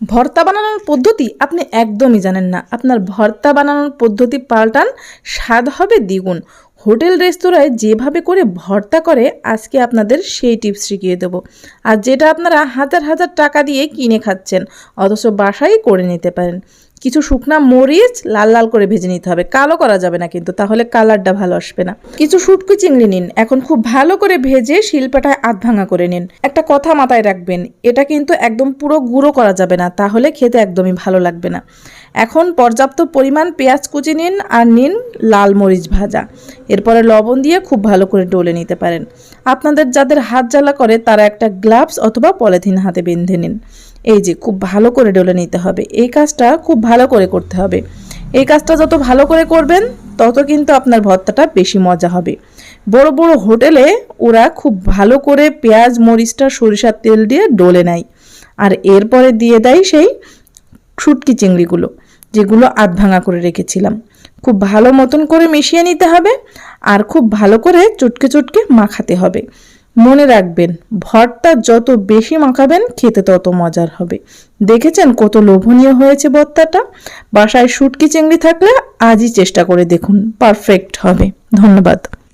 ভর্তা বানানোর পদ্ধতি আপনি একদমই জানেন না। আপনার ভর্তা বানানোর পদ্ধতি পাল্টান, স্বাদ হবে দ্বিগুণ। হোটেল, রেস্তোরাঁয় যেভাবে করে ভর্তা করে, আজকে আপনাদের সেই টিপস শিখিয়ে দেব। আর যেটা আপনারা হাজার হাজার টাকা দিয়ে কিনে খাচ্ছেন, অথচ বাসায় করে নিতে পারেন। কিছু শুকনা মরিচ লাল লাল করে ভেজে নিতে হবে। কালো করা যাবে না কিন্তু, তাহলে কালারটা ভালো আসবে না। কিছু শুটকি চিংড়ি নিন। এখন খুব ভালো করে ভেজে শিলপাটায় আধ ভাঙা করে নিন। একটা কথা মাথায় রাখবেন, এটা কিন্তু একদম পুরো গুঁড়ো করা যাবে না, তাহলে খেতে একদমই ভালো লাগবে না। এখন পর্যাপ্ত পরিমাণ পেঁয়াজ কুচি নিন আর নিন লাল মরিচ ভাজা। এরপরে লবণ দিয়ে খুব ভালো করে ডলে নিতে পারেন। আপনাদের যাদের হাত জ্বালা করে, তারা একটা গ্লাভস অথবা পলিথিন হাতে বেঁধে নিন। এই যে, খুব ভালো করে ডলে নিতে হবে। এই কাজটা খুব ভালো করে করতে হবে। এই কাজটা যত ভালো করে করবেন, তত কিন্তু আপনার ভর্তাটা বেশি মজা হবে। বড় বড় হোটেলে ওরা খুব ভালো করে পেঁয়াজ, মরিচটা, সরিষার তেল দিয়ে ডলে নেয়। আর এরপরে দিয়ে দেয় সেই শুটকি চিংড়িগুলো, যেগুলো আধ ভাঙা করে রেখেছিলাম। খুব ভালো মতন করে মিশিয়ে নিতে হবে আর খুব ভালো করে চটকে চটকে মাখাতে হবে। মনে রাখবেন, ভর্তা যত বেশি মাখাবেন, খেতে তত মজার হবে। দেখেছেন কত লোভনীয় হয়েছে ভর্তাটা? বাসায় শুটকি চিংড়ি থাকলে আজই চেষ্টা করে দেখুন, পারফেক্ট হবে। ধন্যবাদ।